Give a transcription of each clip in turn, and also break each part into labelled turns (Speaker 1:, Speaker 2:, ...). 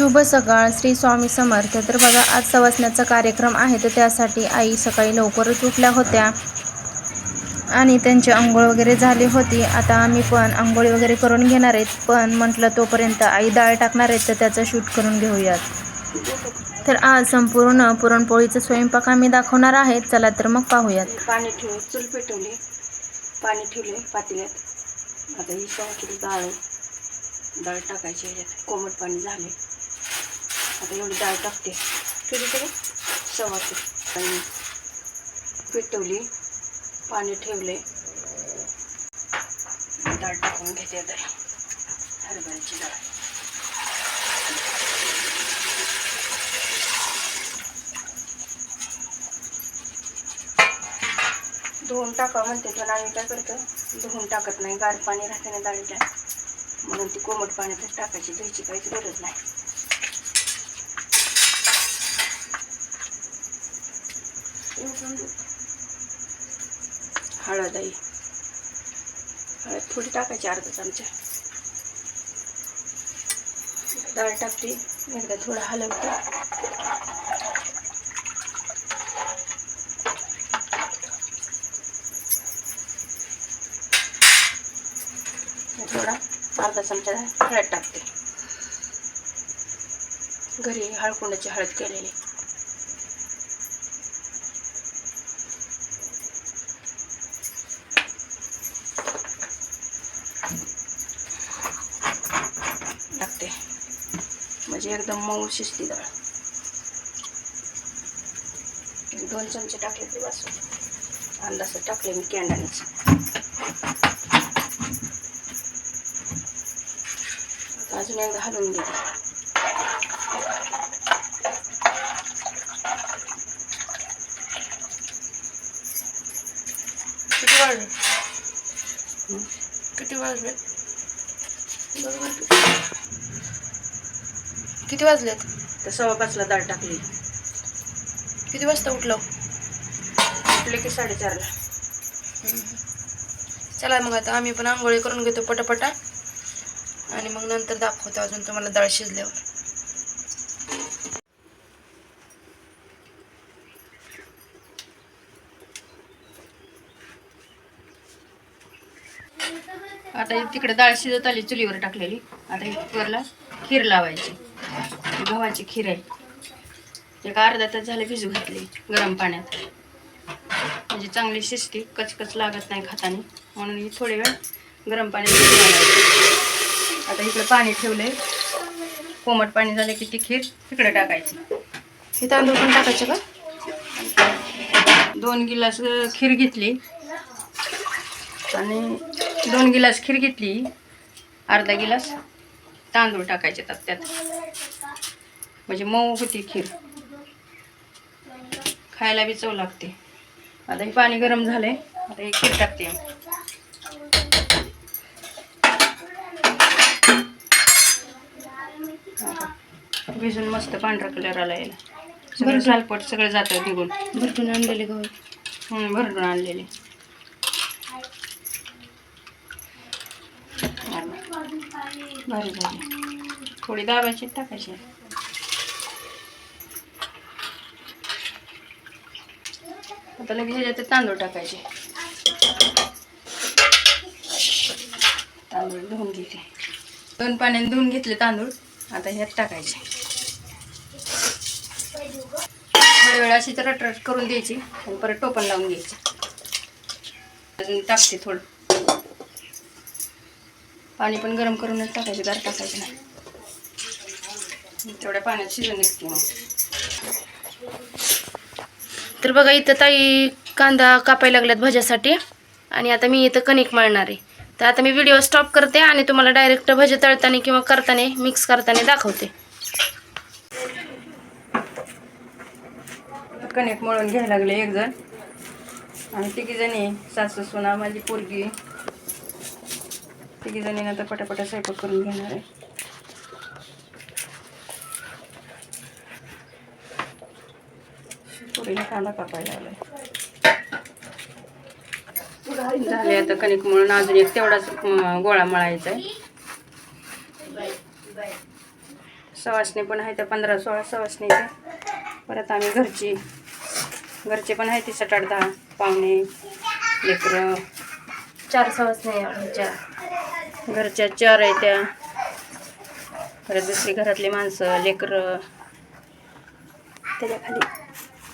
Speaker 1: शुभ सकाळ. श्री स्वामी समर्थ. तर बघा आज सवासण्याचा कार्यक्रम आहे तर त्यासाठी आई सकाळी लवकरच उठल्या होत्या. आणि त्यांची आंघोळ वगैरे झाली होती. आता आम्ही पण आंघोळी वगैरे करून घेणार आहेत पण म्हटलं तोपर्यंत आई डाळ टाकणार आहेत तर त्याचं शूट करून घेऊयात. तर आज संपूर्ण पुरणपोळीचा स्वयंपाक आम्ही दाखवणार आहेत. चला तर मग पाहूयात.
Speaker 2: पाणी ठेवले चूल पेटवली पाणी ठेवले पातेल्यात. आता ही सहा किलो डाळ डाळ टाकायची ह्याच्यात कोमट पाणी झाले. आता एवढी डाळ टाकते. किती तरी सवा ते आणि पाणी ठेवले. डाळ टाकून घेते आता. हरभऱ्याची डाळ. धुवून टाका म्हणते पण आम्ही काय करतो? धुवून टाकत नाही. गार पाणी राहते ना डाळीच्या म्हणून ती कोमट पाण्यातच टाकायची. धुयची काहीच गरज नाही. हळद आई हळद थोडी टाकायची अर्धा चमचा. डाळ टाकते. एकदा थोडं हलवते. थोडा अर्धा चमचा हळद टाकते. घरी हळकुंडाची हळद केलेली. टाकते. म्हणजे एकदम मऊ शिजती डाळ. एक दोन चमचे टाकले तरी बस अंदाज टाकले मी कॅन्डानेच अजून एकदा हलवून घेते.
Speaker 3: किती वाजले? किती वाजले? किती वाजलेत?
Speaker 2: तर सव्वा पाचला डाळ टाकली.
Speaker 3: किती वाजता उठलो?
Speaker 2: उठले की साडेचारला.
Speaker 3: चला मग आता आम्ही पण आंघोळी करून घेतो पटापटा. आणि मग नंतर दाखवतो अजून तुम्हाला डाळ शिजल्यावर.
Speaker 2: आता तिकडे डाळ शिजत आली चुलीवर टाकलेली. आता कुकरला खीर लावायची. गव्हाची खीर. आहे एक अर्धा तास झाले भिजू घातली गरम पाण्यात. म्हणजे चांगली शिजती कचकच लागत नाही खाताना. म्हणून ही थोडी वेळ गरम पाण्यात आता इकडे पाणी ठेवलंय. कोमट पाणी झालं की ती खीर तिकडे टाकायची.
Speaker 3: हे तांदूळ पण टाकायचे का?
Speaker 2: दोन गिलास खीर घेतली. आणि दोन गिलास खीर घेतली. अर्धा गिलास तांदूळ टाकायचे त्यात त्यात म्हणजे मऊ होती खीर. खायला बी चव लागते. आता हे पाणी गरम झालंय. आता हे खीर टाकते भिजून मस्त पांढरा कलर आला याला. सगळं सालपट सगळं जातं निघून
Speaker 3: भरपूर आणलेले गहू.
Speaker 2: हम्म, भरडून आणलेले. भारी झाली. थोडी दाबायची टाकायची. आता लगेच ह्याच्यात तांदूळ टाकायचे. तांदूळ धुवून घेते. दोन पाण्याने धुवून घेतले तांदूळ आता ह्यात टाकायचे. थोड्या वेळ अशी तर रटरट करून द्यायची आणि परत टोपण लावून घ्यायची. अजून टाकते थोडं. पाणी पण गरम करूनच टाकायचं गार टाकायचं नाही. तेवढ्या पाण्यात शिजून निघते मग.
Speaker 3: तर बघा इथं ताई कांदा कापायला लागल्यात भज्यासाठी. आणि आता मी इथं कणिक मळणार आहे. तर आता मी व्हिडिओ स्टॉप करते आणि तुम्हाला डायरेक्ट भजे तळताना किंवा करताना मिक्स करताना दाखवते.
Speaker 2: कणिक मळून घ्यायला लागले एक जण. आणि तिघी जणी सासू सुना माझी पोरगी. तिघी जणी आता पटापटा स्वयंपाक करून घेणार आहे. पुरीला कांदा कापायला लागलाय. झाले आता कणिक मळून अजून एक तेवढाच गोळा मळायचा आहे सवासणी पण आहे त्या पंधरा सोळा सवासणीच्या. परत आम्ही घरची घरचे पण आहे ती सात आठ दहा पाहुणे लेकरं.
Speaker 3: चार सवास नाही आमच्या.
Speaker 2: घरच्या चार आहे त्या. परत दुसरी घरातली माणसं लेकरं. त्याच्या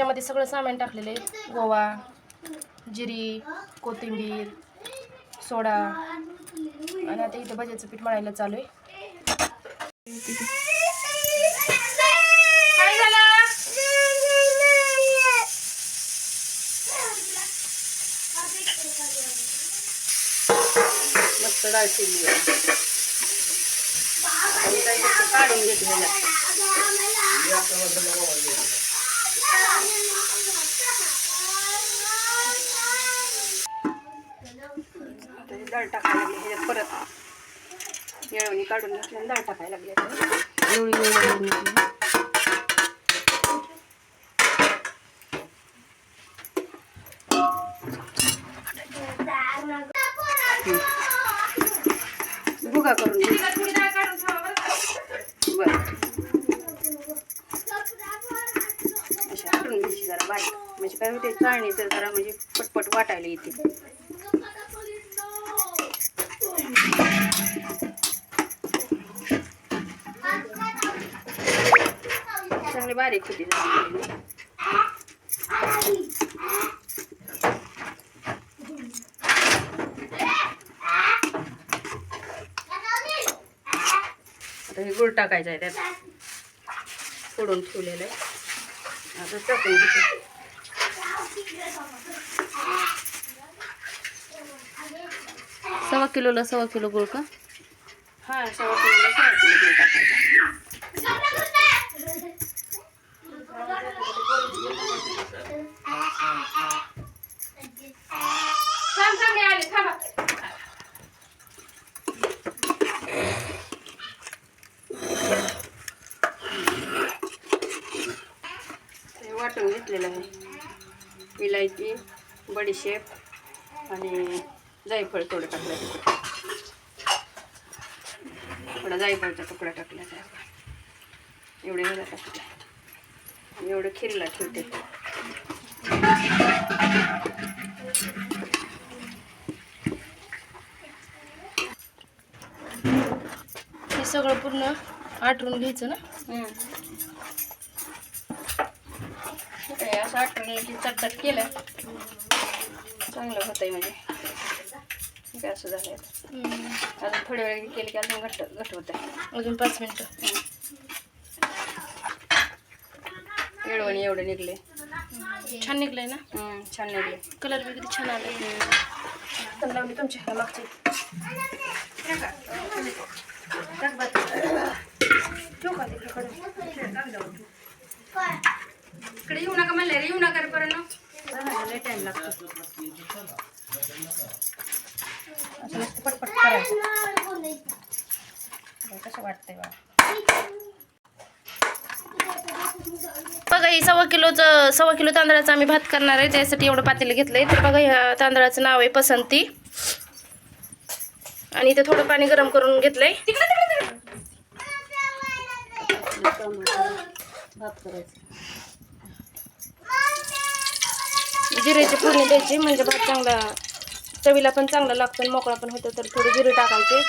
Speaker 2: खाली
Speaker 3: सगळं सामान टाकलेलं आहे गोवा जिरी कोथिंबीर सोडा. आणि आता इथं भज्याचं पीठ मळायला चालू आहे.
Speaker 2: मस्त डाळ शिजली काढून घेतलेलं डाळ टाकायला लागली ह्याच्यात परत. येळवणी काढून घेतली आणि डाळ टाकायला लागली. घ्यायची बारीक म्हणजे काय होते चाळणी तर जरा म्हणजे पटपट वाटायला येते. चांगली बारीक होती आता हे गुळ टाकायचं आहे त्यात. फोडून ठेवलेलं आहे. आता चकून
Speaker 3: सव्वा किलोला सव्वा किलो गुळ का?
Speaker 2: हा सव्वा किलोला सव्वा किलो गुळ टाकायचा ते वाटून घेतलेलं आहे इलायची बडीशेप आणि जायफळ थोडं टाकलं थोडा जायफळचा तुकडा टाकला त्यात. एवढे ह्याला टाकले एवढं खिरीला ठेवते.
Speaker 3: हे सगळं पूर्ण आटरून घ्यायचं ना?
Speaker 2: असं की चटचट केलं. चांगलं होतंय म्हणजे. ठीक आहे असं झालं अजून थोड्या वेळ केलं की अजून घट्ट घट्ट होत आहे
Speaker 3: अजून पाच मिनटं.
Speaker 2: येळवणी एवढे निघले
Speaker 3: छान निघलंय ना?
Speaker 2: छान निघले
Speaker 3: कलर बी किती छान आलाय. पण लावली तुमच्या ह्या मागची?
Speaker 2: इकडे येऊ नका म्हणले रे येऊ नका लय टाइम लागतो असं नुसतं पटपट करायचं कसं वाटतंय बा
Speaker 3: बघा ही सव्वा किलोचं सव्वा किलो तांदळाचा आम्ही भात करणार आहे. त्यासाठी एवढं पातेलं घेतलंय. तर बघा ह्या तांदळाचं नाव आहे पसंती. आणि इथे थोडं पाणी गरम करून घेतलंय.
Speaker 2: भात करायचं.
Speaker 3: जिरेची फोडणी द्यायची म्हणजे भात चांगला चवीला पण चांगला लागतो आणि मोकळा पण होतो तर थोडं जिरे टाकायचे.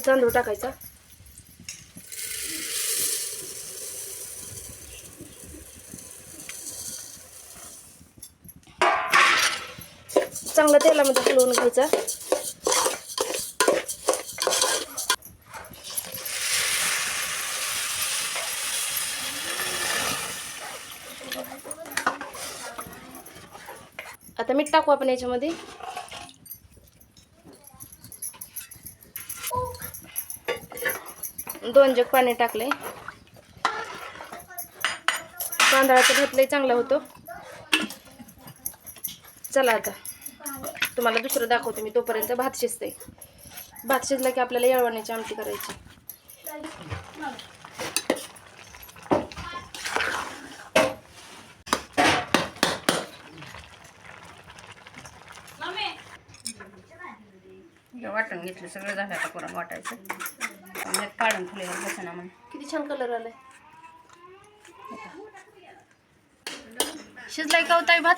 Speaker 3: तांदूळ टाकायचा. चांगला तेलामध्ये हलवून घ्यायचा आता मीठ टाकू आपण याच्यामध्ये. दोन जग पाणी टाकले तांदळाचं भात चांगला होतो. चला आता. तुम्हाला दुसरं दाखवते मी तोपर्यंत भात शिजते भात शिजला की आपल्याला येळवण्याची आमटी करायची
Speaker 2: हे वाटून घेतलं सगळं झालं आता पुरण वाटायचं. काढून ठेवलेलं बसना म्हणून
Speaker 3: किती छान कलर आलाय. शिजलाय का होताय भात?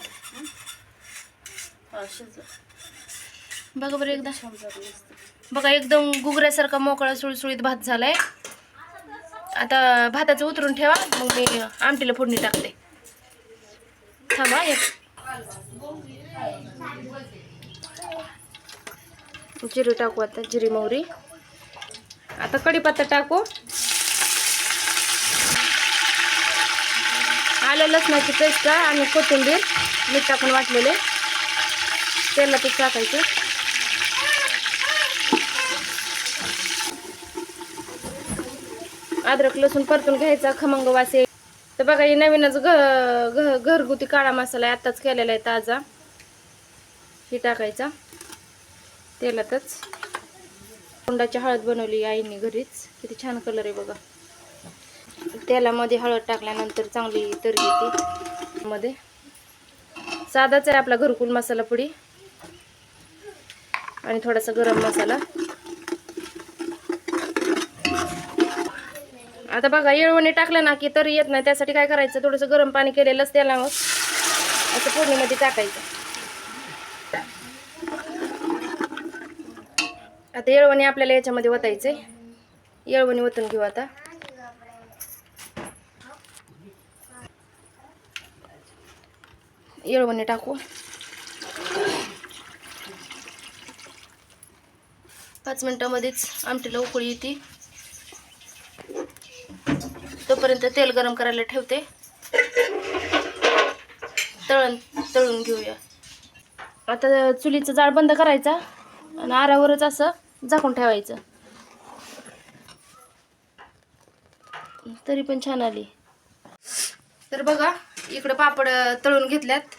Speaker 3: बघा बरं एकदा. बघा एकदम गुगऱ्यासारखा मोकळा सुळसुळीत भात झालाय. आता भाताचं उतरून ठेवा मग मी आमटीला फोडणी टाकते. थांबा एक जिरे टाकू आता जिरी मोहरी. आता कढीपत्ता टाकू. आलं लसणाची पेस्ट आणि कोथिंबीर मीठ टाकून वाटलेले. तेलातच टाकायचं. अद्रक लसूण परतून घ्यायचा खमंग वास येईल तर बघा हे नवीनच घ घ घरगुती काळा मसाला आहे आत्ताच केलेला आहे ताजा. हे टाकायचा. तेलातच. तोंडाची हळद बनवली आईने घरीच. किती छान कलर आहे बघा. तेलामध्ये हळद टाकल्यानंतर चांगली तर येते. मध्ये. साधाच आहे आपला घरकुल मसाला पुडी. आणि थोडासा गरम मसाला. आता बघा येळवणी टाकलं ना की तरी येत नाही. त्यासाठी काय करायचं? थोडंसं गरम पाणी केलेलंच त्याला मग असं फोडणीमध्ये टाकायचं. आता येळवणी आपल्याला याच्यामध्ये ओतायचंय येळवणी ओतून घेऊ आता. येळवणी टाकू. पाच मिनिटामध्येच आमटीला उकळी येते. तोपर्यंत तेल गरम करायला ठेवते. तळण तळून घेऊया. आता चुलीचं जाळ बंद करायचा. आणि आरावरच असं झाकून ठेवायचं. तरी पण छान आली. तर बघा इकडं पापड तळून घेतल्यात.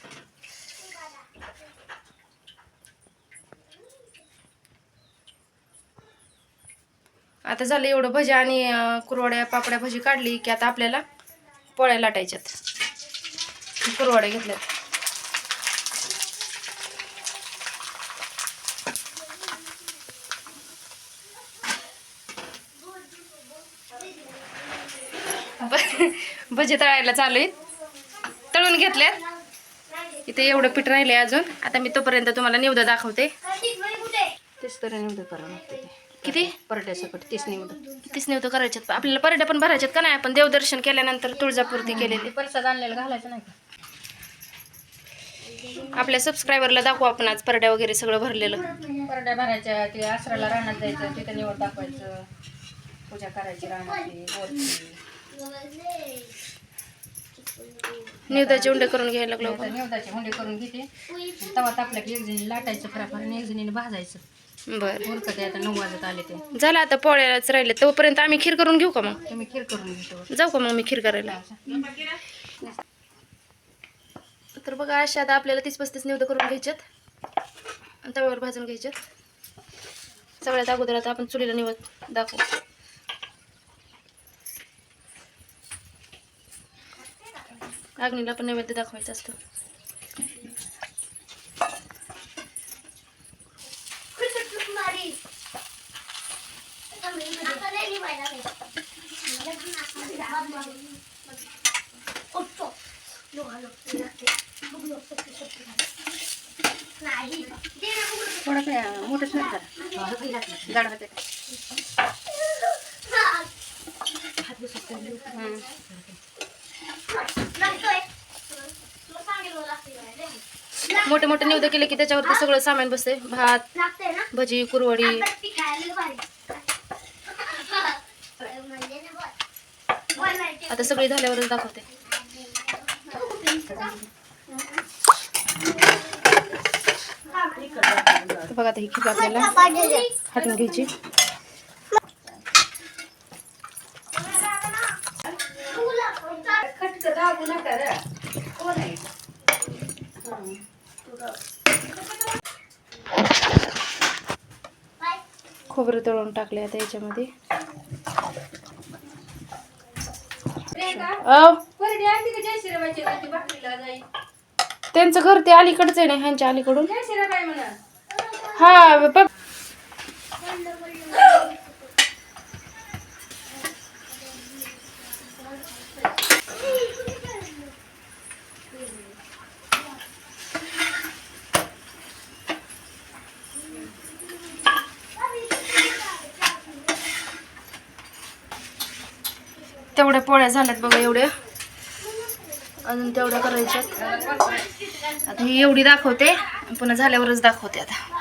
Speaker 3: आता झालं एवढं भज्या आणि कुरवड्या पापड्या भजी काढली की आता आपल्याला पोळ्या लाटायच्यात. कुरवड्या घेतल्यात. भजी तळायला चालू आहेत. तळून घेतल्यात. इथे एवढं पीठ राहिले अजून. आता मी तोपर्यंत तुम्हाला निवद दाखवते.
Speaker 2: तेच तर निवड करावं लागतं ते.
Speaker 3: किती?
Speaker 2: परट्यासकट तीच निवड.
Speaker 3: कितीच निवद करायच्यात. आपल्याला परड्या पण भरायच्यात का नाही? आपण देवदर्शन केल्यानंतर तुळजापूर्ती केलेली.
Speaker 2: परसाद आणलेलं घालायचं नाही का?
Speaker 3: आपल्या सबस्क्रायबरला दाखवू आपण आज परड्या वगैरे सगळं भरलेलं.
Speaker 2: परड्या भरायच्या ते आसराला रानात जायचं तिथं निवड दाखवायचं. पूजा करायची बोलची
Speaker 3: निवदाचे उंडे करून घ्यायला लागलो
Speaker 2: निवदाची हुंडी करून घेते. तवा टाकलं की एक जणी लाटायचं फराफर आणि एक जणीने भाजायचं.
Speaker 3: बरं.
Speaker 2: उरकत आहे आता नऊ वाजत आले ते.
Speaker 3: झालं आता पोळ्यालाच राहिले. तोपर्यंत आम्ही खीर करून घेऊ का मग?
Speaker 2: तुम्ही खीर करून घेतो
Speaker 3: जाऊ का मग मी खीर करायला? तर बघा अशा आता आपल्याला तीस पस्तीस निवड करून घ्यायच्यात आणि तव्यावर भाजून घ्यायच्यात सगळ्यात अगोदर आता आपण चुलीला निवड दाखवू. अग्नीला पण नैवेद्य दाखवायचा असतो
Speaker 2: थोडं काय मोठंच नाही करा जाड होते हम्म.
Speaker 3: मोठे मोठे निवड केलं की त्याच्यावरती सगळं सामान बसते भात भजी कुरवडी. आता सगळी झाल्यावरच दाखवते. बघा आता ही खीर आपल्याला हटून घ्यायची. खोबरं तळून टाकले आता याच्यामध्ये. त्यांचं घर ते अलीकडचं आहे ना ह्यांच्या अलीकडून? हा पोळ्या झाल्यात बघा एवढ्या अजून तेवढ्या करायच्यात. आता ही एवढी दाखवते. पुन्हा झाल्यावरच दाखवते आता.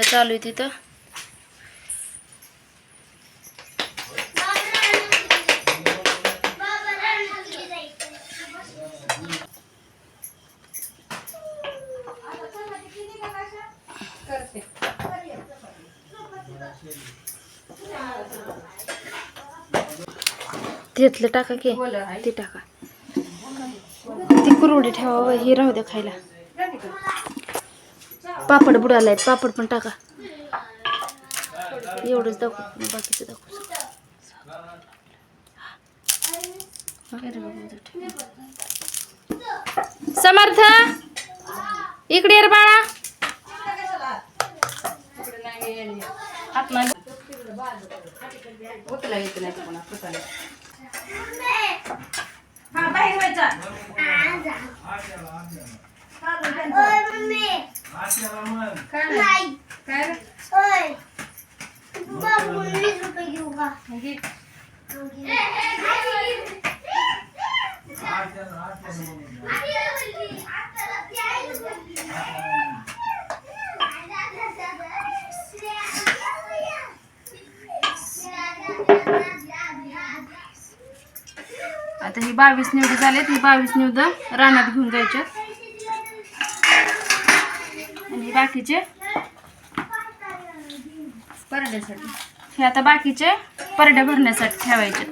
Speaker 3: भरायला चालू आहे तिथं. टाका की ते टाका. ती कुरवडी ठेवा ही राहू द्या खायला. पापड बुडाला आहेत. पापड पण टाका. एवढंच दाखवू. बाकीचं दाखवू. समर्थ इकडे ये रे बाळा
Speaker 4: उचला येत नाही का पुन्हा फुटायला.
Speaker 3: आता ही बावीस निवडे झालेत ही बावीस निवड रानात घेऊन जायच्यात आणि बाकीचे?
Speaker 4: परड्यासाठी.
Speaker 3: हे आता बाकीचे परडे भरण्यासाठी ठेवायचे.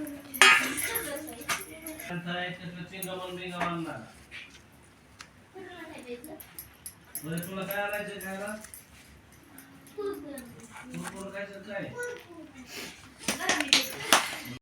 Speaker 5: काय